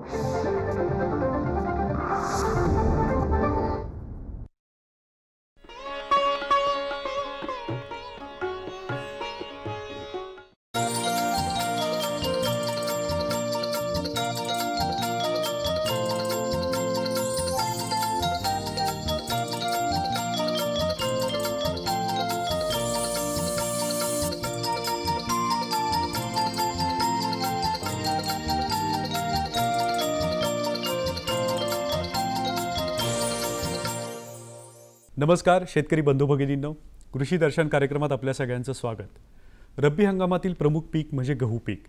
Thank you. नमस्कार शेतकरी बंधू भगिनींनो. कृषी दर्शन कार्यक्रमात आपल्या सगळ्यांचं स्वागत. रब्बी हंगामातील प्रमुख पीक म्हणजे गहू पीक.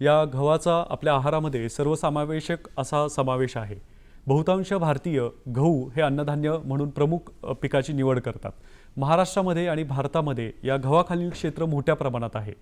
या गव्हाचा आपल्या आहारामध्ये सर्वसमावेशक असा समावेश आहे. बहुतांश भारतीय गहू हे अन्नधान्य म्हणून प्रमुख पिकाची निवड करतात. महाराष्ट्रामध्ये आणि भारतामध्ये या गव्हाखालील क्षेत्र मोठ्या प्रमाणात आहे.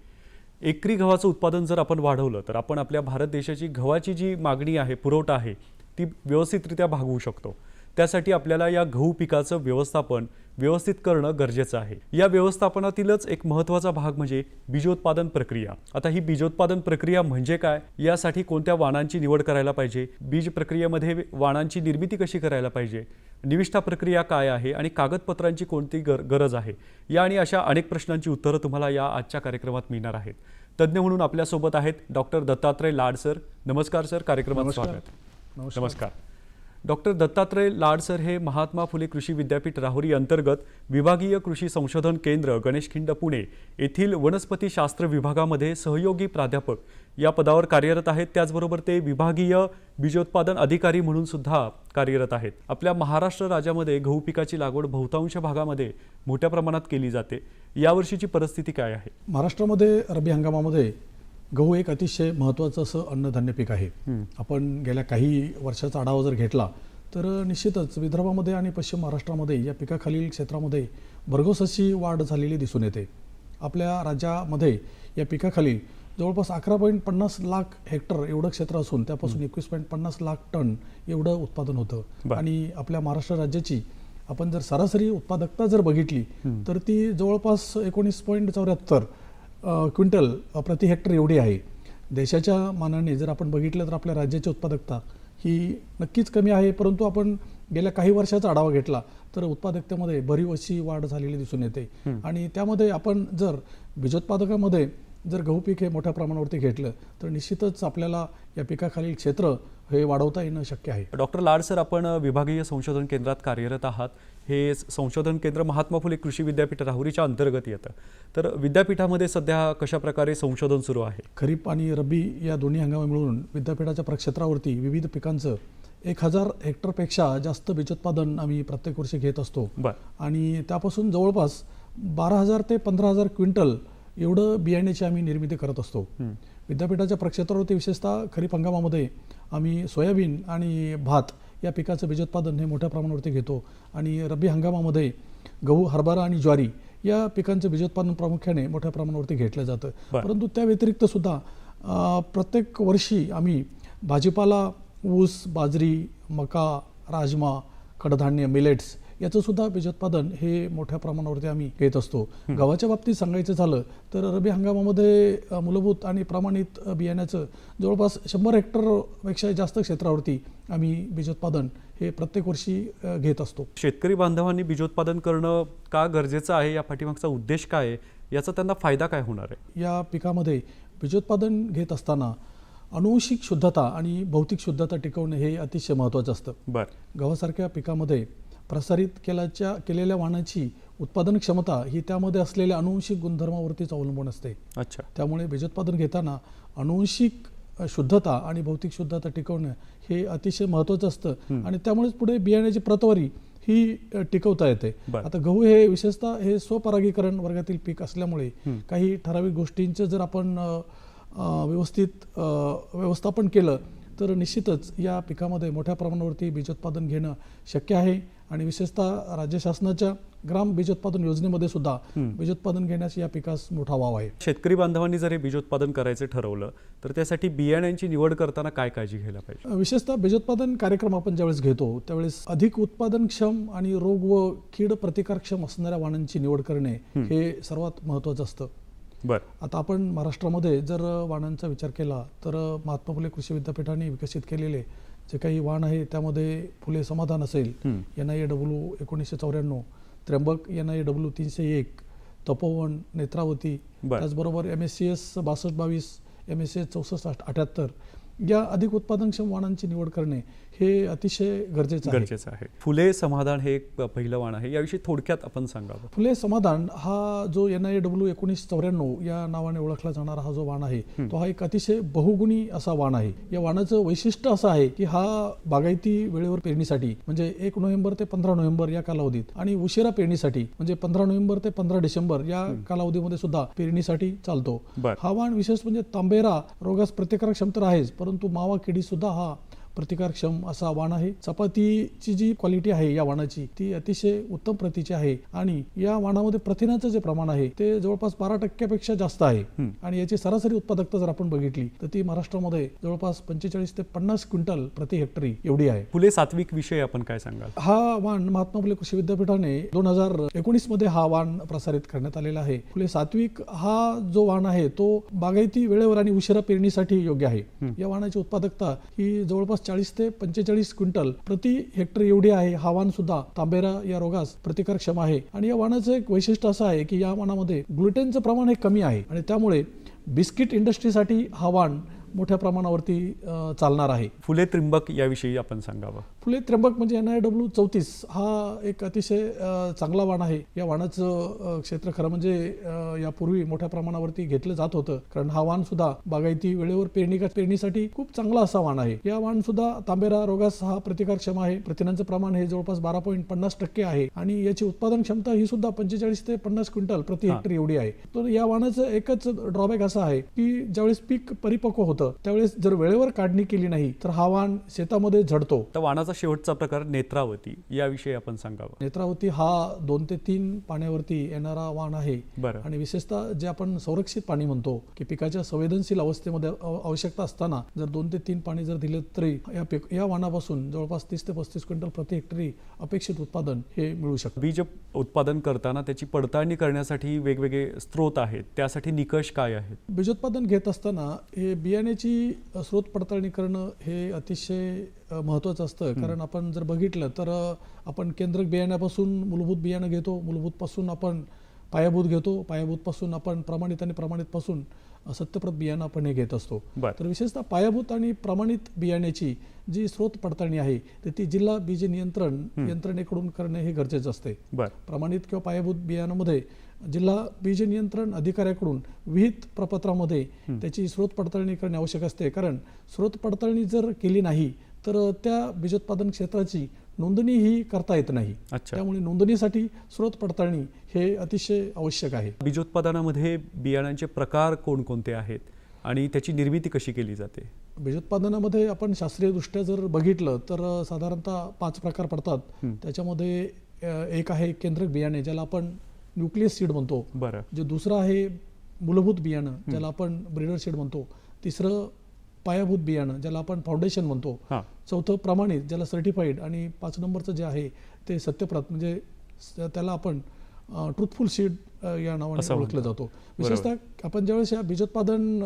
एकरी गव्हाचं उत्पादन जर आपण वाढवलं तर आपण आपल्या भारत देशाची गव्हाची जी मागणी आहे पुरवठा आहे ती व्यवस्थितरित्या भागवू शकतो. त्यासाठी आपल्याला या गहू पिकाचं व्यवस्थापन व्यवस्थित करणं गरजेचं आहे. या व्यवस्थापनातीलच एक महत्त्वाचा भाग म्हणजे बीजोत्पादन प्रक्रिया. आता ही बीजोत्पादन प्रक्रिया म्हणजे काय? यासाठी कोणत्या वाणांची निवड करायला पाहिजे? बीज प्रक्रियेमध्ये वाणांची निर्मिती कशी करायला पाहिजे? निविष्ठा प्रक्रिया काय आहे आणि कागदपत्रांची कोणती गर गरज आहे? या आणि अशा अनेक प्रश्नांची उत्तरं तुम्हाला या आजच्या कार्यक्रमात मिळणार आहेत. तज्ज्ञ म्हणून आपल्यासोबत आहेत डॉक्टर दत्तात्रय लाड सर. नमस्कार सर कार्यक्रमात. स्वागत. नमस्कार. डॉक्टर दत्तात्रय लाडसर हे महात्मा फुले कृषी विद्यापीठ राहुरी अंतर्गत विभागीय कृषी संशोधन केंद्र गणेशखिंड पुणे येथील वनस्पतीशास्त्र विभागामध्ये सहयोगी प्राध्यापक. या पदावर कार्यरत आहेत. त्याचबरोबर ते विभागीय बीजोत्पादन अधिकारी म्हणून सुद्धा कार्यरत आहेत. आपल्या महाराष्ट्र राज्यामध्ये गहू पिकाची लागवड बहुतांश भागामध्ये मोठ्या प्रमाणात केली जाते. यावर्षीची परिस्थिती काय आहे? महाराष्ट्रामध्ये रब्बी हंगामामध्ये गहू एक अतिशय महत्त्वाचं असं अन्नधान्य पीक आहे. आपण गेल्या काही वर्षाचा आढावा जर घेतला तर निश्चितच विदर्भामध्ये आणि पश्चिम महाराष्ट्रामध्ये या पिकाखालील क्षेत्रामध्ये भरघोस अशी वाढ झालेली दिसून येते. आपल्या राज्यामध्ये या पिकाखाली जवळपास अकरा पॉईंट पन्नास लाख हेक्टर एवढं क्षेत्र असून त्यापासून एकवीस पॉईंट पन्नास लाख टन एवढं उत्पादन होतं. आणि आपल्या महाराष्ट्र राज्याची आपण जर सरासरी उत्पादकता जर बघितली तर ती जवळपास एकोणीस पॉईंट चौऱ्याहत्तर क्विंटल प्रति हेक्टर एवढी आहे. देशाच्या मानाने जर आपण बघितलं तर आपल्या राज्याची उत्पादकता ही नक्कीच कमी आहे परंतु आपण गेल्या काही वर्षाचा आढावा घेतला तर उत्पादकतेमध्ये भरीव अशी वाढ झालेली दिसून येते. आणि त्यामध्ये आपण जर बीजोत्पादकामध्ये जर गहू पीक हे मोठ्या प्रमाणावरती घेतलं तर निश्चितच आपल्याला या पिकाखालील क्षेत्र हे वाढवता येणं शक्य आहे. डॉक्टर लाड सर आपण विभागीय संशोधन केंद्रात कार्यरत आहात. हे संशोधन केंद्र महात्मा फुले कृषी विद्यापीठ राहुरीच्या अंतर्गत येतं. तर विद्यापीठामध्ये सध्या कशा प्रकारे संशोधन सुरू आहे? खरीप आणि रब्बी या दोन्ही हंगामा मिळून विद्यापीठाच्या प्रक्षेत्रावरती विविध पिकांचं एक हजार हेक्टरपेक्षा जास्त बीजोत्पादन आम्ही प्रत्येक वर्षी घेत असतो. आणि त्यापासून जवळपास बारा हजार ते पंधरा हजार क्विंटल एवढं बियाण्याची आम्ही निर्मिती करत असतो. विद्यापीठाच्या प्रक्षेत्रावरती विशेषतः खरीप हंगामामध्ये आम्ही सोयाबीन आणि भात या पिकाचं बीजोत्पादन हे मोठ्या प्रमाणावरती घेतो आणि रब्बी हंगामामध्ये गहू हरभरा आणि ज्वारी या पिकांचं बीजोत्पादन प्रामुख्याने मोठ्या प्रमाणावरती घेतलं जातं. परंतु त्या व्यतिरिक्त सुद्धा प्रत्येक वर्षी आम्ही भाजीपाला ऊस बाजरी मका राजमा कडधान्य मिलेट्स याचं सुद्धा बीजोत्पादन हे मोठ्या प्रमाणावरती आम्ही घेत असतो. गव्हाच्या बाबतीत सांगायचं झालं तर रब्बी हंगामामध्ये मूलभूत आणि प्रमाणित बियाण्याचं जवळपास शंभर हेक्टरपेक्षा जास्त क्षेत्रावरती आम्ही बीजोत्पादन हे प्रत्येक वर्षी घेत असतो. शेतकरी बांधवांनी बीजोत्पादन करणं का गरजेचं आहे? या पाठीमागचा उद्देश काय आहे? याचा त्यांना फायदा काय होणार आहे? या पिकामध्ये बीजोत्पादन घेत असताना अनुवंशिक शुद्धता आणि भौतिक शुद्धता टिकवणे हे अतिशय महत्त्वाचं असतं. बर. गव्हासारख्या पिकामध्ये प्रसारित केल्याच्या केलेल्या वाणाची उत्पादन क्षमता ही त्यामध्ये असलेल्या अनुवंशिक गुणधर्मावरतीच अवलंबून असते. अच्छा. त्यामुळे बीजोत्पादन घेताना अनुवंशिक शुद्धता आणि भौतिक शुद्धता टिकवणं हे अतिशय महत्त्वाचं असतं आणि त्यामुळेच पुढे बियाण्याची प्रतवारी ही टिकवता येते. आता गहू हे विशेषतः हे स्वपरागीकरण वर्गातील पीक असल्यामुळे काही ठराविक गोष्टींचं जर आपण व्यवस्थित व्यवस्थापन केलं तर निश्चितच या पिकामध्ये मोठ्या प्रमाणावरती बीजोत्पादन घेणं शक्य आहे. आणि विशेषतः राज्य शासनाच्या ग्राम बीजोत्पादन योजनेमध्ये सुद्धा बीजोत्पादन घेण्यास या पिकास मोठा वाव आहे. शेतकरी बांधवांनी जर हे बीजोत्पादन करायचं ठरवलं तर त्यासाठी बियाण्यांची निवड करताना काय काळजी घ्यायला पाहिजे? विशेषतः बीजोत्पादन कार्यक्रम आपण ज्यावेळेस घेतो त्यावेळेस अधिक उत्पादनक्षम आणि रोग व कीड प्रतिकारक्षम असणाऱ्या वाणांची निवड करणे हे सर्वात महत्त्वाचं असतं. बरं आता आपण महाराष्ट्रामध्ये जर वाणांचा विचार केला तर महात्मा फुले कृषी विद्यापीठाने विकसित केलेले जे काही वाण आहे त्यामध्ये फुले समाधान असेल. एन आय ए डब्ल्यू एकोणीसशे चौऱ्याण्णव Trimbak N I A W तीनशे एक तपोवन नेत्रावती बरं. त्याचबरोबर एम एस सी एस बासष्ट बावीस एम एस सी एस चौसष्ट अठ्याहत्तर या अधिक उत्पादनक्षम वाणांची निवड करणे हे अतिशय गरजेचं गरजेचं आहे. फुले समाधान हे एक पहिलं वाण आहे. याविषयी थोडक्यात आपण सांगावं. फुले समाधान हा जो एन आय डब्ल्यू एकोणीस चौऱ्याण्णव या नावाने ओळखला जाणारा हा जो वाण आहे तो हा एक अतिशय बहुगुणी असा वाण आहे. या वाणाचं वैशिष्ट्य असं आहे की हा बागायती वेळेवर पेरणीसाठी म्हणजे एक नोव्हेंबर ते पंधरा नोव्हेंबर या कालावधीत आणि उशिरा पेरणीसाठी म्हणजे पंधरा नोव्हेंबर ते पंधरा डिसेंबर या कालावधीमध्ये सुद्धा पेरणीसाठी चालतो. हा वाण विशेष म्हणजे तांबेरा रोगास प्रतिकारक क्षमता आहेच परंतु मावा किडीसुद्धा हा प्रतिकारक्षम असा वाण आहे. चपातीची जी क्वालिटी आहे या वाणाची ती अतिशय उत्तम प्रतीची आहे. आणि या वाणामध्ये प्रथिनाचं जे प्रमाण आहे ते जवळपास बारा टक्क्यापेक्षा जास्त आहे. आणि याची सरासरी उत्पादकता जर आपण बघितली तर ती महाराष्ट्रामध्ये जवळपास पंचेचाळीस ते पन्नास क्विंटल प्रति हेक्टरी एवढी आहे. फुले सात्विक विषयी आपण काय सांगाल? हा वाण महात्मा फुले कृषी विद्यापीठाने दोन हजार एकोणीसमध्ये हा वाण प्रसारित करण्यात आलेला आहे. फुले सात्विक हा जो वाण आहे तो बागायती वेळेवर आणि उशिरा पेरणीसाठी योग्य आहे. या वाणाची उत्पादकता ही जवळपास चाळीस ते पंचेचाळीस क्विंटल प्रति हेक्टर एवढी आहे. हा वाण सुद्धा तांबेरा या रोगास प्रतिकारक्षम आहे. आणि या वाणाचं एक वैशिष्ट्य असं आहे की या वाणामध्ये ग्लुटेनचं प्रमाण हे कमी आहे. आणि त्यामुळे बिस्किट इंडस्ट्रीसाठी हा वाण मोठ्या प्रमाणावरती चालणार आहे. फुले त्रिंबक याविषयी आपण सांगावं. फुले त्र्यंबक म्हणजे एन आय डब्ल्यू चौतीस हा एक अतिशय चांगला वाण आहे. या वाणाचं क्षेत्र खरं म्हणजे यापूर्वी मोठ्या प्रमाणावरती घेतलं जात होतं. कारण हा वाण सुद्धा बागायती वेळेवर पेरणी पेरणीसाठी खूप चांगला असा वाण आहे. या वाण सुद्धा तांबेरा रोगास हा प्रतिकारक्षम आहे. प्रथिनांचं प्रमाण हे जवळपास बारा पॉईंट पन्नास टक्के आहे. आणि याची उत्पादन क्षमता ही सुद्धा पंचेचाळीस ते पन्नास क्विंटल प्रति. हेक्टर एवढी आहे. तर या वाणाचं एकच ड्रॉबॅक असा आहे की ज्यावेळेस पीक परिपक्व होतं त्यावेळेस जर वेळेवर काढणी केली नाही तर हा वाण शेतामध्ये झडतो. तर वाणाचा शेवटचा प्रकार नेत्रावती याविषयी आपण सांगावं. नेत्रावती हा दोन ते तीन पाण्यावरती येणारा वाण आहे. बरं. आणि विशेषतः जे आपण संरक्षित पाणी म्हणतो की पिकाच्या संवेदनशील अवस्थेमध्ये अव- आवश्यकता असताना जर दोन ते तीन पाणी जर दिले तरी या पीक या वाणापासून जवळपास तीस ते पस्तीस क्विंटल प्रति हेक्टरी अपेक्षित उत्पादन हे मिळू शकतं. बीज उत्पादन करताना त्याची पडताळणी करण्यासाठी वेगवेगळे स्रोत आहेत. त्यासाठी निकष काय आहेत? बीजोत्पादन घेत असताना हे बियाण्याची अ, स्रोत पडताळणी करणं हे अतिशय महत्त्वाचं असतं. कारण आपण जर बघितलं तर आपण केंद्रक बियाण्यापासून मूलभूत बियाणं घेतो मूलभूतपासून आपण पायाभूत घेतो पायाभूतपासून आपण प्रमाणित आणि प्रमाणितपासून सत्यप्रत बियाणं आपण हे घेत असतो. तर विशेषतः पायाभूत आणि प्रमाणित बियाण्याची जी स्रोत पडताळणी आहे तर ती जिल्हा बीज नियंत्रण यंत्रणेकडून करणे हे गरजेचं असते. प्रमाणित किंवा पायाभूत बियाणामध्ये जिल्हा बीज नियंत्रण अधिकाऱ्याकडून विहित प्रपत्रामध्ये त्याची स्रोत पडताळणी करणे आवश्यक असते. कारण स्रोत पडताळणी जर केली नाही तर त्या बीजोत्पादन क्षेत्राची नोंदणी ही करता येत नाही. त्यामुळे नोंदणीसाठी स्रोत पडताळणी हे अतिशय आवश्यक आहे. बीजोत्पादनामध्ये बियाणांचे प्रकार कोणकोणते आहेत आणि त्याची निर्मिती कशी केली जाते? बीजोत्पादनामध्ये आपण शास्त्रीयदृष्ट्या जर बघितलं तर साधारणतः पाच प्रकार पडतात. त्याच्यामध्ये एक आहे केंद्रक बियाणे ज्याला आपण न्यूक्लियस सीड म्हणतो. बरं. जे दुसरं आहे मूलभूत बियाणं ज्याला आपण ब्रीडर सीड म्हणतो. तिसरं पायाभूत बियाणं ज्याला आपण फाउंडेशन म्हणतो. चौथं प्रमाणित ज्याला सर्टिफाईड आणि पाच नंबरचं जे आहे ते सत्यप्रत म्हणजे त्याला आपण ट्रुथफुल सीड या नावाने ओळखलं. जातो. विशेषतः आपण ज्यावेळेस या बीजोत्पादन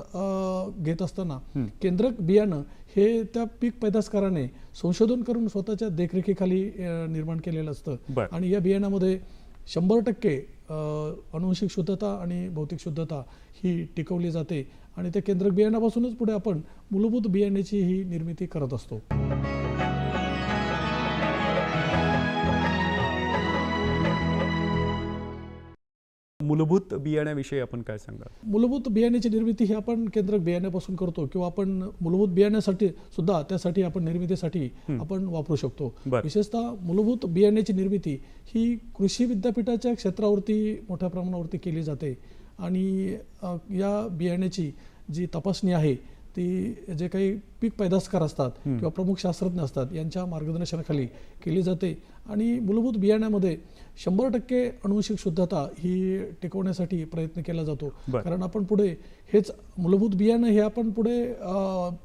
घेत असताना. केंद्रक बियाणं हे त्या पीक पैदासकाराने संशोधन करून स्वतःच्या देखरेखीखाली निर्माण केलेलं असतं. आणि या बियाण्यामध्ये शंभर टक्के अनुवंशिक शुद्धता आणि भौतिक शुद्धता ही टिकवली जाते आणि त्या केंद्रक बियाण्यापासूनच पुढे आपण मूलभूत बियाण्याची ही निर्मिती करत असतो. मूलभूत बियाण्याविषयी आपण काय सांगाल? मूलभूत बियाण्याची निर्मिती ही आपण केंद्रक बियाण्यापासून करतो किंवा आपण मूलभूत बियाण्यासाठी सुद्धा त्यासाठी आपण निर्मितीसाठी आपण वापरू शकतो. विशेषतः मूलभूत बियाण्याची निर्मिती ही कृषी विद्यापीठाच्या क्षेत्रावरती मोठ्या प्रमाणावरती केली जाते. आणि या बियाण्याची जी तपासणी आहे ती जे काही पीक पैदासकार असतात किंवा प्रमुख शास्त्रज्ञ असतात यांच्या मार्गदर्शनाखाली केली जाते. आणि मूलभूत बियाण्यामध्ये शंभर टक्के अनुवंशिक शुद्धता ही टिकवण्यासाठी प्रयत्न केला जातो. कारण आपण पुढे हेच मूलभूत बियाणं हे आपण पुढे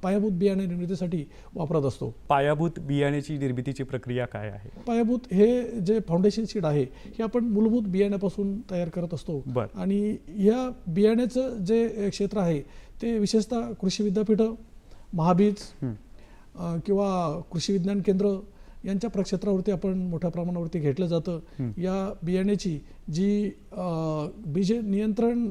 पायाभूत बियाणे निर्मितीसाठी वापरत असतो. पायाभूत बियाण्याची निर्मितीची प्रक्रिया काय आहे? पायाभूत हे जे फाउंडेशन सीड आहे हे आपण मूलभूत बियाण्यापासून तयार करत असतो. आणि या बियाण्याचं जे क्षेत्र आहे ते विशेषतः कृषी विद्यापीठं महाबीज किंवा कृषी विज्ञान केंद्र यांच्या प्रक्षेत्रावरती आपण मोठ्या प्रमाणावरती घेतलं जातं. या बियाण्याची जी बीज नियंत्रण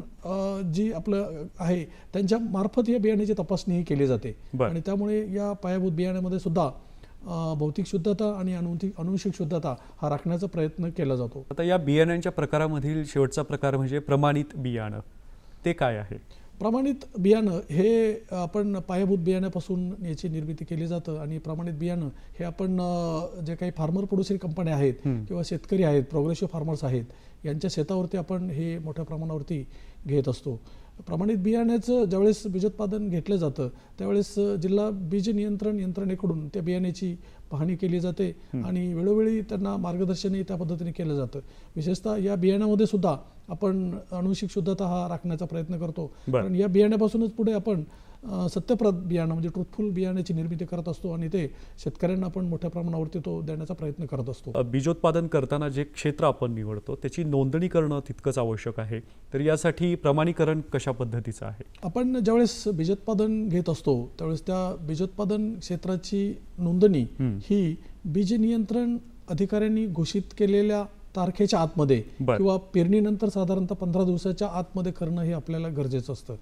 जी आपलं आहे त्यांच्या मार्फत या बियाण्याची तपासणी केली जाते. आणि त्यामुळे या पायाभूत बियाण्यामध्ये सुद्धा भौतिक शुद्धता आणि अनुवंशिक अनुवंशिक शुद्धता हा राखण्याचा प्रयत्न केला जातो. आता या बियाण्यांच्या प्रकारामधील शेवटचा प्रकार म्हणजे प्रमाणित बियाणं. ते काय आहे? प्रमाणित बियाणं हे आपण पायाभूत बियाण्यापासून याची निर्मिती केली जातं आणि प्रमाणित बियाणं हे आपण जे काही फार्मर प्रोड्युसर कंपन्या आहेत किंवा शेतकरी आहेत प्रोग्रेसिव्ह फार्मर्स आहेत यांच्या शेतावरती आपण हे मोठ्या प्रमाणावरती घेत असतो. प्रमाणित बियाण्याचं ज्यावेळेस बीजोत्पादन घेतलं जातं त्यावेळेस जिल्हा बीज नियंत्रण यंत्रणेकडून त्या बियाण्याची पाहणी केली जाते आणि वेळोवेळी त्यांना मार्गदर्शनही त्या पद्धतीने केलं जातं. विशेषतः या बियाण्यामध्ये सुद्धा आपण अनुवंशिक शुद्धता हा राखण्याचा प्रयत्न करतो. कारण या बियाण्यापासूनच पुढे आपण सत्यप्रद बियाणं म्हणजे ट्रुथफुल बियाण्याची निर्मिती करत असतो आणि ते शेतकऱ्यांना आपण मोठ्या प्रमाणावरती तो देण्याचा प्रयत्न करत असतो बीजोत्पादन करताना जे क्षेत्र आपण निवडतो त्याची नोंदणी करणं तितकंच आवश्यक आहे तर यासाठी प्रमाणीकरण कशा पद्धतीचं आहे आपण ज्यावेळेस बीजोत्पादन घेत असतो त्यावेळेस त्या बीजोत्पादन क्षेत्राची नोंदणी हं. बीज नियंत्रण अधिकाऱ्यांनी घोषित केलेल्या तारखेच्या आतमध्ये. किंवा पेरणीनंतर साधारणतः पंधरा दिवसाच्या आतमध्ये करणं हे आपल्याला गरजेचं असतं.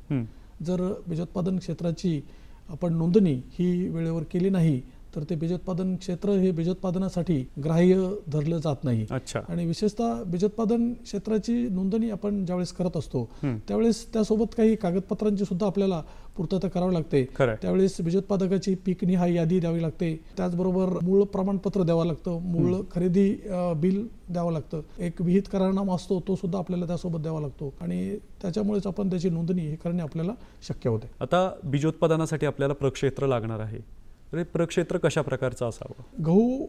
जर बीजोत्पादन क्षेत्राची आपण नोंदणी ही वेळेवर केली नाही तर ते बीजोत्पादन क्षेत्र हे बीजोत्पादनासाठी ग्राह्य धरलं जात नाही. अच्छा. आणि विशेषतः बीजोत्पादन क्षेत्राची नोंदणी आपण ज्यावेळेस करत असतो. त्यावेळेस त्यासोबत काही कागदपत्रांची सुद्धा आपल्याला पूर्तता करावी लागते. त्यावेळेस बीजोत्पादकाची पीक निहाय यादी द्यावी लागते. त्याचबरोबर मूळ प्रमाणपत्र द्यावं लागतं. मूळ खरेदी बिल द्यावं लागतं. एक विहित करारनामा असतो तो सुद्धा आपल्याला त्यासोबत द्यावा लागतो. आणि त्याच्यामुळेच आपण त्याची नोंदणी हे करणे आपल्याला शक्य होते. आता बीजोत्पादनासाठी आपल्याला प्रक्षेत्र लागणार आहे. तर हे प्रक्षेत्र कशा प्रकारचं असावं? गहू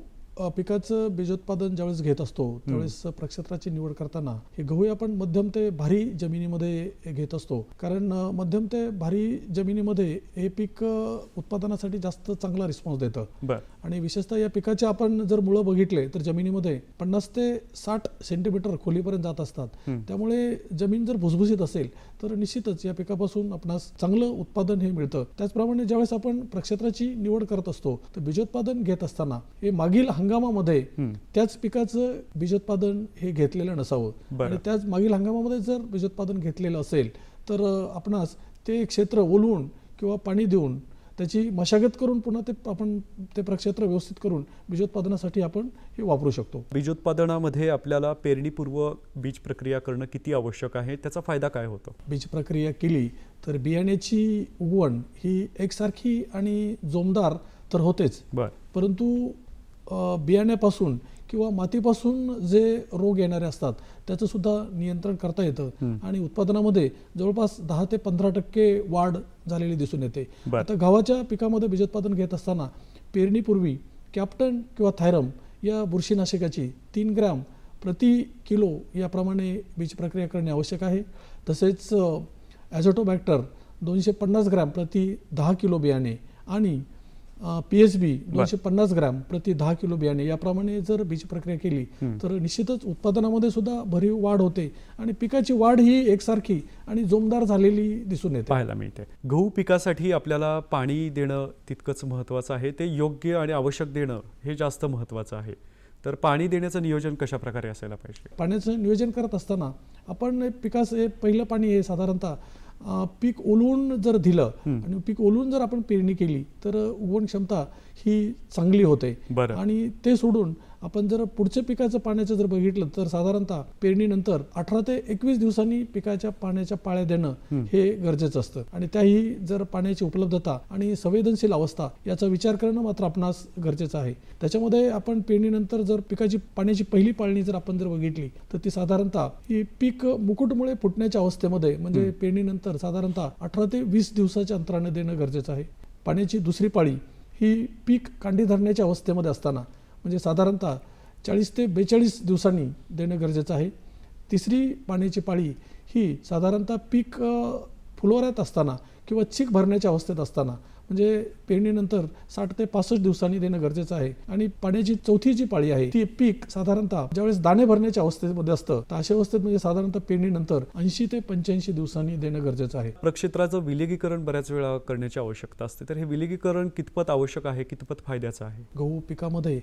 पिकाचं बीजोत्पादन ज्यावेळेस घेत असतो त्यावेळेस प्रक्षेत्राची निवड करताना हे गहू आपण मध्यम ते भारी जमिनीमध्ये घेत असतो. कारण मध्यम ते भारी जमिनीमध्ये हे पीक उत्पादनासाठी जास्त चांगला रिस्पॉन्स देतं. आणि विशेषतः या पिकाचे आपण जर मुळं बघितले तर जमिनीमध्ये पन्नास ते साठ सेंटीमीटर खोलीपर्यंत जात असतात. त्यामुळे जमीन जर भुसभुशीत असेल तर निश्चितच या पिकापासून आपणास चांगलं उत्पादन हे मिळतं. त्याचप्रमाणे ज्यावेळेस आपण प्रक्षेत्राची निवड करत असतो तर बीजोत्पादन घेत असताना हे मागील हंगामामध्ये त्याच पिकाचं बीजोत्पादन हे घेतलेलं नसावं. आणि त्याच मागील हंगामामध्ये जर बीजोत्पादन घेतलेलं असेल तर आपणास ते क्षेत्र ओलवून किंवा पाणी देऊन त्याची मशागत करून पुन्हा ते आपण ते प्रक्षेत्र व्यवस्थित करून बीजोत्पादनासाठी आपण हे वापरू शकतो. बीजोत्पादनामध्ये आपल्याला पेरणीपूर्व बीज प्रक्रिया करणं किती आवश्यक आहे? त्याचा फायदा काय होतो? बीज प्रक्रिया केली तर बियाण्याची उगवण ही एकसारखी आणि जोमदार तर होतेच. बर. परंतु बियाण्यापासून किंवा मातीपासून जे रोग येणारे असतात त्याचं सुद्धा नियंत्रण करता येतं. आणि उत्पादनामध्ये जवळपास दहा ते पंधरा टक्के वाढ झालेली दिसून येते. आता गव्हाच्या पिकामध्ये बीजोत्पादन घेत असताना पेरणीपूर्वी कॅप्टन किंवा थायरम या बुरशीनाशकाची तीन ग्रॅम प्रति किलो याप्रमाणे बीज प्रक्रिया करणे आवश्यक आहे. तसेच ॲझोटोबॅक्टर दोनशे पन्नास ग्रॅम प्रति दहा किलो बियाणे आणि पी एच बी दोनशे पन्नास ग्रॅम प्रति दहा किलो बियाणे याप्रमाणे जर बीज प्रक्रिया केली तर निश्चितच उत्पादनामध्ये सुद्धा भरीव वाढ होते आणि पिकाची वाढ ही एकसारखी आणि जोमदार झालेली दिसून येते. पाहायला मिळते. गहू पिकासाठी आपल्याला पाणी देणं तितकंच महत्त्वाचं आहे. ते योग्य आणि आवश्यक देणं हे जास्त महत्त्वाचं आहे. तर पाणी देण्याचं नियोजन कशा प्रकारे असायला पाहिजे? पाण्याचं नियोजन करत असताना आपण पिकास हे पहिलं पाणी हे साधारणतः पीक ओलवून जर दिलं आणि पीक ओलवून जर आपण पेरणी केली तर उगवण क्षमता ही चांगली होते. आणि ते सोडून आपण जर पुढच्या पिकाचं पाण्याचं जर बघितलं तर साधारणतः पेरणीनंतर अठरा ते एकवीस दिवसांनी पिकाच्या पाण्याच्या पाळ्या देणं हे गरजेचं असतं. आणि त्याही जर पाण्याची उपलब्धता आणि संवेदनशील अवस्था याचा विचार करणं मात्र आपणास गरजेचं आहे. त्याच्यामध्ये आपण पेरणीनंतर जर पिकाची पाण्याची पहिली पाळणी जर आपण जर बघितली तर ती साधारणतः ही पीक मुकुटमुळे फुटण्याच्या अवस्थेमध्ये म्हणजे पेरणीनंतर साधारणतः अठरा ते वीस दिवसाच्या अंतराने देणं गरजेचं आहे. पाण्याची दुसरी पाळी ही पीक कांडी धरण्याच्या अवस्थेमध्ये असताना म्हणजे साधारणतः चाळीस ते बेचाळीस दिवसांनी देणं गरजेचं आहे. तिसरी पाण्याची पाळी ही साधारणतः पीक फुलोऱ्यात असताना किंवा चीक भरण्याच्या अवस्थेत असताना म्हणजे पेरणीनंतर साठ ते पासष्ट दिवसांनी देणं गरजेचं आहे. आणि पाण्याची चौथी जी पाळी आहे ती पीक साधारणतः ज्यावेळेस दाणे भरण्याच्या अवस्थेमध्ये असतं तर अशा अवस्थेत म्हणजे साधारणतः पेरणीनंतर ऐंशी ते पंच्याऐंशी दिवसांनी देणं गरजेचं आहे. प्रक्षेत्राचं विलगीकरण बऱ्याच वेळा करण्याची आवश्यकता असते. तर हे विलगीकरण कितपत आवश्यक आहे कितपत फायद्याचं आहे? गहू पिकामध्ये.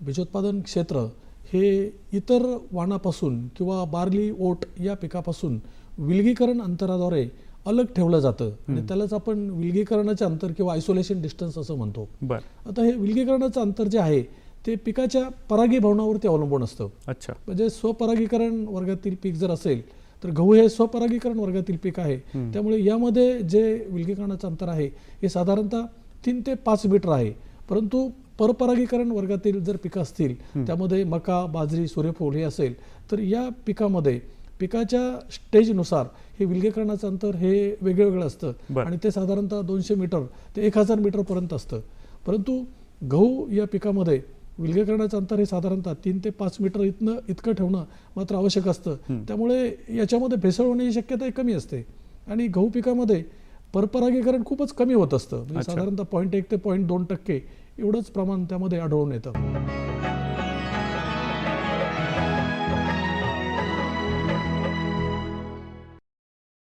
बीजोत्पादन क्षेत्र हे इतर वाणापासून किंवा बार्ली ओट या पिकापासून विलगीकरण अंतराद्वारे अलग ठेवलं जातं. आणि त्यालाच आपण विलगीकरणाचे अंतर किंवा आयसोलेशन डिस्टन्स असं म्हणतो. बरं. आता हे विलगीकरणाचं अंतर जे आहे ते पिकाच्या परागीभवनावरती अवलंबून असतं. अच्छा. म्हणजे स्वपरागीकरण वर्गातील पीक जर असेल तर गहू हे स्वपरागीकरण वर्गातील पीक आहे. त्यामुळे यामध्ये जे विलगीकरणाचं अंतर आहे हे साधारणतः तीन ते पाच मीटर आहे. परंतु परपरागीकरण वर्गातील जर पिकं असतील त्यामध्ये मका बाजरी सूर्यफूल हे असेल तर या पिकामध्ये पिकाच्या स्टेजनुसार हे विलगीकरणाचं अंतर हे वेगळं वेगळं असतं. आणि ते साधारणतः दोनशे मीटर ते एक हजार मीटरपर्यंत असतं. परंतु गहू या पिकामध्ये विलगीकरणाचं अंतर हे साधारणतः तीन ते पाच मीटर इथनं इतकं ठेवणं मात्र आवश्यक असतं. त्यामुळे याच्यामध्ये भेसळ होण्याची शक्यता कमी असते. आणि गहू पिकामध्ये परपरागीकरण खूपच कमी होत असतं. म्हणजे. साधारणतः पॉईंट एक ते पॉईंट दोन टक्के एवढंच प्रमाण त्यामध्ये आढळून येतं.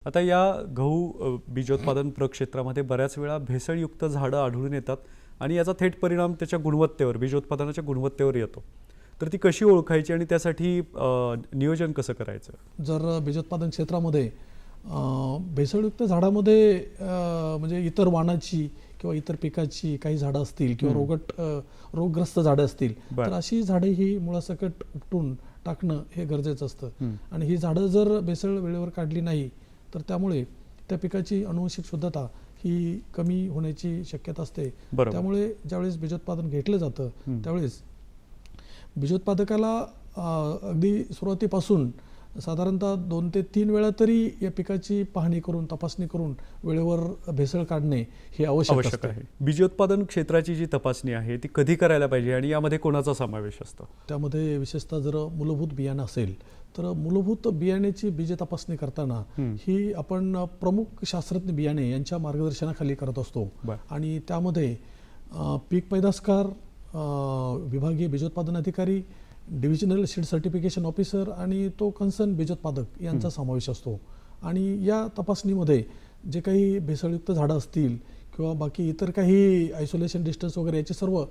आता या गहू बीजोत्पादन प्रक्षेत्रामध्ये बऱ्याच वेळा भेसळयुक्त झाडं आढळून येतात आणि याचा थेट परिणाम त्याच्या गुणवत्तेवर बीजोत्पादनाच्या गुणवत्तेवर येतो तर ती कशी ओळखायची आणि त्यासाठी नियोजन कसं करायचं जर बीजोत्पादन क्षेत्रामध्ये भेसळयुक्त झाडामध्ये म्हणजे इतर वाणाची किंवा इतर पिकाची काही झाडं असतील किंवा रोगट रोगग्रस्त झाडं असतील. तर अशी झाडे ही मुळासकट उपटून टाकणं हे गरजेचं असतं. आणि ही झाडं जर भेसळ वेळेवर काढली नाही तर त्यामुळे त्या पिकाची अनुवंशिक शुद्धता ही कमी होण्याची शक्यता असते. त्यामुळे ज्यावेळेस बीजोत्पादन घेतलं जातं. त्यावेळेस बीजोत्पादकाला अगदी सुरुवातीपासून साधारणतः दोन ते तीन वेळा तरी या पिकाची पाहणी करून तपासणी करून वेळेवर भेसळ काढणे हे आवश्यक आहे बीजोत्पादन क्षेत्राची जी तपासणी आहे ती कधी करायला पाहिजे आणि यामध्ये कोणाचा समावेश असतो त्यामध्ये विशेषतः जर मूलभूत बियाणं असेल तर मूलभूत बियाण्याची बीज तपासणी करताना हं. आपण प्रमुख शास्त्रज्ञ बियाणे यांच्या मार्गदर्शनाखाली करत असतो. आणि त्यामध्ये पीक पैदासकार विभागीय बीजोत्पादन अधिकारी डिव्हिजनल सीड सर्टिफिकेशन ऑफिसर आणि तो कन्सर्न बीजोत्पादक यांचा समावेश असतो. आणि या तपासणीमध्ये जे काही भेसळयुक्त झाडं असतील किंवा बाकी इतर काही आयसोलेशन डिस्टन्स वगैरे याची सर्व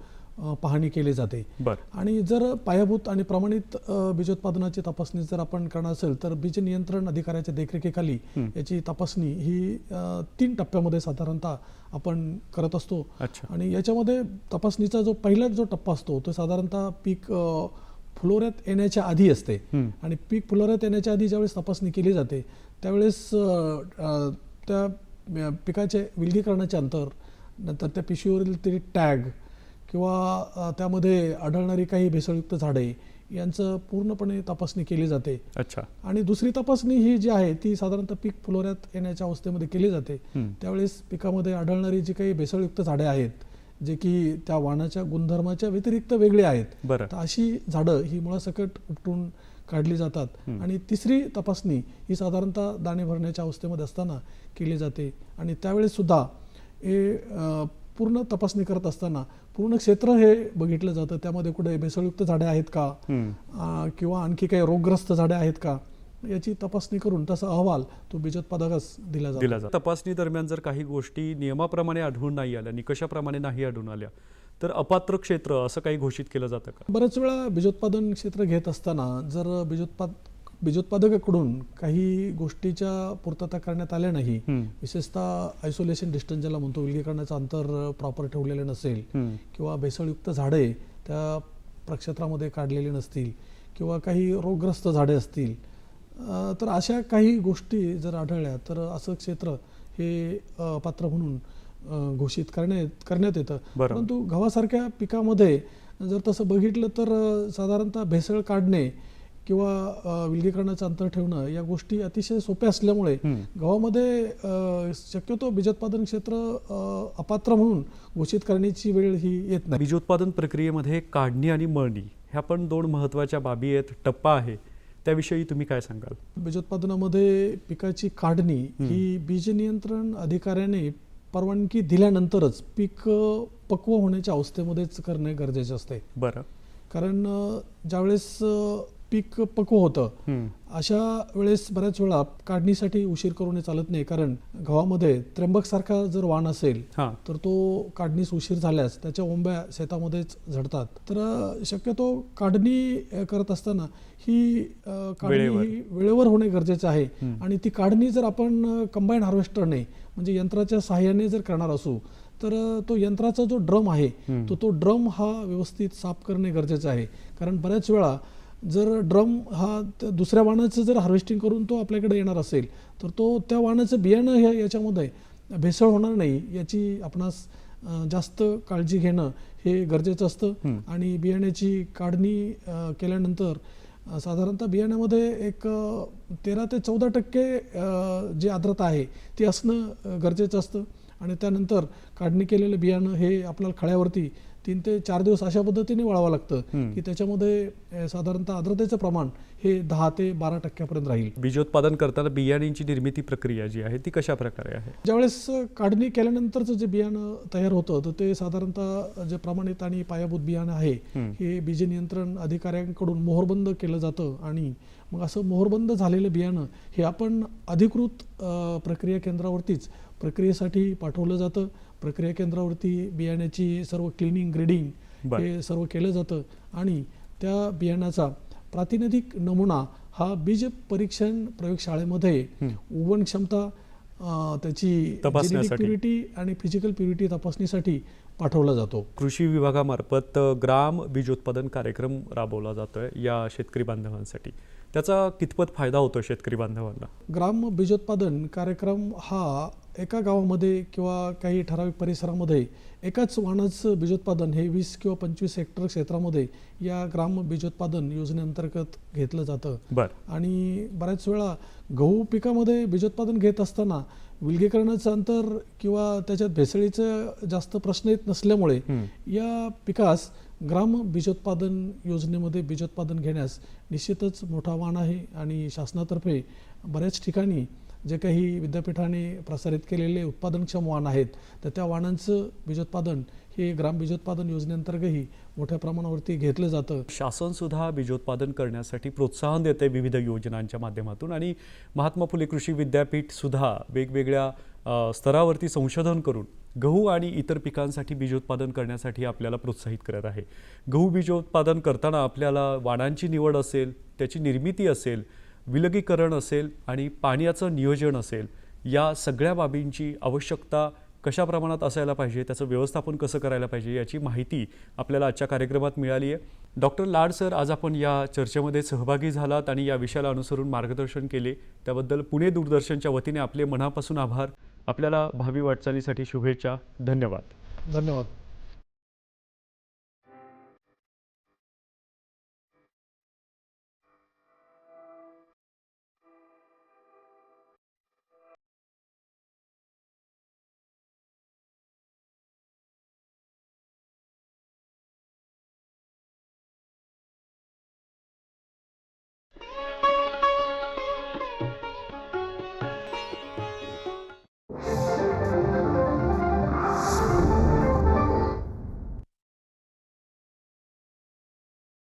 पाहणी केली जाते. आणि जर पायाभूत आणि प्रमाणित बीजोत्पादनाची तपासणी जर आपण करणार असेल तर बीज नियंत्रण अधिकाऱ्याच्या देखरेखीखाली. याची तपासणी ही तीन टप्प्यामध्ये साधारणतः आपण करत असतो. आणि याच्यामध्ये तपासणीचा जो पहिला जो टप्पा असतो तो साधारणतः पीक फुलोऱ्यात येण्याच्या आधी असते. आणि पीक फुलोऱ्यात येण्याच्या आधी ज्यावेळेस तपासणी केली जाते त्यावेळेस त्या पिकाचे विलगीकरणाचे अंतर नंतर त्या पिशवीवरील ते टॅग किंवा त्यामध्ये आढळणारी काही भेसळयुक्त झाडे यांचं पूर्णपणे तपासणी केली जाते अच्छा आणि दुसरी तपासणी ही जी आहे ती साधारणतः पीक फुलोऱ्यात येण्याच्या अवस्थेमध्ये केली जाते. त्यावेळेस पिकामध्ये आढळणारी जी काही भेसळयुक्त झाडे आहेत जे की त्या वाणाच्या गुणधर्माच्या व्यतिरिक्त वेगळे आहेत. तर अशी झाडं ही मुळासकट उपटून काढली जातात. आणि तिसरी तपासणी ही साधारणतः दाणे भरण्याच्या अवस्थेमध्ये असताना केली जाते. आणि त्यावेळेस सुद्धा हे पूर्ण तपासणी करत असताना पूर्ण क्षेत्र हे बघितलं जातं. त्यामध्ये कुठे भेसळयुक्त झाडे आहेत का? किंवा आणखी काही रोगग्रस्त झाडे आहेत का? याची तपासणी करून तसा अहवाल तो बीजोत्पादकास दिला जातो दिला जातो तपासणी दरम्यान जर काही गोष्टी नियमाप्रमाणे आढळून नाही आल्या निकषाप्रमाणे नाही आढळून आल्या तर अपात्र क्षेत्र असं काही घोषित केलं जातं का बऱ्याच वेळा बीजोत्पादन क्षेत्र घेत असताना जर बीजोत्पाद बीजोत्पादकाकडून काही गोष्टीच्या पूर्तता करण्यात आल्या नाही. विशेषतः आयसोलेशन डिस्टन्स ज्याला म्हणतो विलगीकरणाचं अंतर प्रॉपर ठेवलेलं नसेल. किंवा भेसळयुक्त झाडे त्या प्रक्षेत्रामध्ये काढलेली नसतील किंवा काही रोगग्रस्त झाडे असतील तर अशा काही गोष्टी जर आढळल्या तर असं क्षेत्र हे पात्र म्हणून घोषित करण्यात करण्यात येतं. परंतु गव्हासारख्या पिकामध्ये जर तसं बघितलं तर साधारणतः भेसळ काढणे किंवा विलगीकरणाचं अंतर ठेवणं या गोष्टी अतिशय सोप्या असल्यामुळे. गव्हामध्ये शक्यतो बीजोत्पादन क्षेत्र अपात्र म्हणून घोषित करण्याची वेळ ही येत नाही बीजोत्पादन प्रक्रियेमध्ये काढणी आणि मळणी ह्या पण दोन महत्त्वाच्या बाबी आहेत टप्पा आहे त्याविषयी तुम्ही काय सांगाल? बीजोत्पादनामध्ये पिकाची काढणी ही बीज नियंत्रण अधिकाऱ्याने परवानगी दिल्यानंतरच पीक पक्व होण्याच्या अवस्थेमध्येच करणे गरजेचे असते. बरं. कारण ज्यावेळेस पीक पक्व होतं. अशा वेळेस बऱ्याच वेळा काढणीसाठी उशीर करून चालत नाही कारण गव्हामध्ये त्र्यंबक सारखा जर वाण असेल तर तो काढणीस उशीर झाल्यास त्याच्या ओंब्या शेतामध्येच झडतात तर शक्यतो काढणी करत असताना ही काढणी वेळेवर. ही वेळेवर होणे गरजेचं आहे. आणि ती काढणी जर आपण कंबाईन हार्वेस्टरने म्हणजे यंत्राच्या सहाय्याने जर करणार असू तर तो यंत्राचा जो ड्रम आहे. तो तो ड्रम हा व्यवस्थित साफ करणे गरजेचं आहे कारण बऱ्याच वेळा जर ड्रम हा त्या दुसऱ्या वाणाचं जर हार्वेस्टिंग करून तो आपल्याकडे येणार असेल तर तो त्या वाणाचं बियाणं हे याच्यामध्ये भेसळ होणार नाही याची आपणास जास्त काळजी घेणं हे गरजेचं असतं. आणि बियाण्याची काढणी केल्यानंतर साधारणतः बियाण्यामध्ये एक तेरा ते चौदा टक्के जी आर्द्रता आहे ती असणं गरजेचं असतं आणि त्यानंतर काढणी केलेलं बियाणं हे आपल्याला खळ्यावरती तीन ते चार दिवस अशा पद्धतीने वाळावं लागतं. की त्याच्यामध्ये साधारणतः आर्द्रतेचं प्रमाण हे दहा ते बारा टक्क्यापर्यंत राहील बीजोत्पादन करताना बियाण्यांची निर्मिती प्रक्रिया जी आहे ती कशा प्रकारे आहे ज्यावेळेस काढणी केल्यानंतरचं जे बियाणं तयार होतं तर ते साधारणतः जे प्रमाणित आणि पायाभूत बियाणं आहे. हे बीज नियंत्रण अधिकाऱ्यांकडून मोहरबंद केलं जातं आणि मग असं मोहरबंद झालेलं बियाणं हे आपण अधिकृत प्रक्रिया केंद्रावरतीच प्रक्रियेसाठी पाठवलं जातं प्रक्रिया केंद्रावरती बियाण्याची सर्व क्लिनिंग ग्रेडिंग. हे सर्व केलं जातं. आणि त्या बियाण्याचा प्रातिनिधिक नमुना हा बीज परीक्षण प्रयोगशाळेमध्ये उगवण क्षमता त्याची. प्युरिटी आणि फिजिकल प्युरिटी तपासणीसाठी पाठवला जातो. कृषी विभागामार्फत ग्राम बीजोत्पादन कार्यक्रम राबवला जातोय या शेतकरी बांधवांसाठी. त्याचा कितपत फायदा होतो शेतकरी बांधवांना? ग्राम बीजोत्पादन कार्यक्रम हा एका गावामध्ये किंवा काही ठराविक परिसरामध्ये एकाच वाणाचं बीजोत्पादन हे वीस किंवा पंचवीस हेक्टर क्षेत्रामध्ये या ग्राम बीजोत्पादन योजनेअंतर्गत घेतलं जातं. बर. आणि बऱ्याच वेळा गहू पिकामध्ये बीजोत्पादन घेत असताना विलगीकरणाचं अंतर किंवा त्याच्यात भेसळीचं जास्त प्रश्न येत नसल्यामुळे या पिकास ग्राम बीजोत्पादन योजनेमध्ये बीजोत्पादन घेण्यास निश्चितच मोठा वाण आहे आणि शासनातर्फे बऱ्याच ठिकाणी जे काही विद्यापीठाने प्रसारित केलेले उत्पादनक्षम वाण आहेत तर त्या वाणांचं बीजोत्पादन हे ग्राम बीजोत्पादन योजनेअंतर्गतही मोठ्या प्रमाणावरती घेतलं जातं. शासन सुद्धा बीजोत्पादन करण्यासाठी प्रोत्साहन देते विविध योजनांच्या माध्यमातून आणि महात्मा फुले कृषी विद्यापीठ सुद्धा वेगवेगळ्या स्तरावरती संशोधन करून गहू आणि इतर पिकांसाठी बीजोत्पादन करण्यासाठी आपल्याला प्रोत्साहित करत आहे. गहू बीजोत्पादन करताना आपल्याला वाणांची निवड असेल त्याची निर्मिती असेल विलगीकरण असेल आणि पाण्याचं नियोजन असेल या सगळ्या बाबींची आवश्यकता कशा प्रमाणात असायला पाहिजे त्याचं व्यवस्थापन कसं करायला पाहिजे याची माहिती आपल्याला आजच्या कार्यक्रमात मिळाली आहे. डॉक्टर लाड सर आज आपण या चर्चेमध्ये सहभागी झालात आणि या विषयाला अनुसरून मार्गदर्शन केले. त्याबद्दल पुणे दूरदर्शनच्या वतीने आपले मनापासून आभार. आपल्याला भावी वाटचालीसाठी शुभेच्छा. धन्यवाद. धन्यवाद.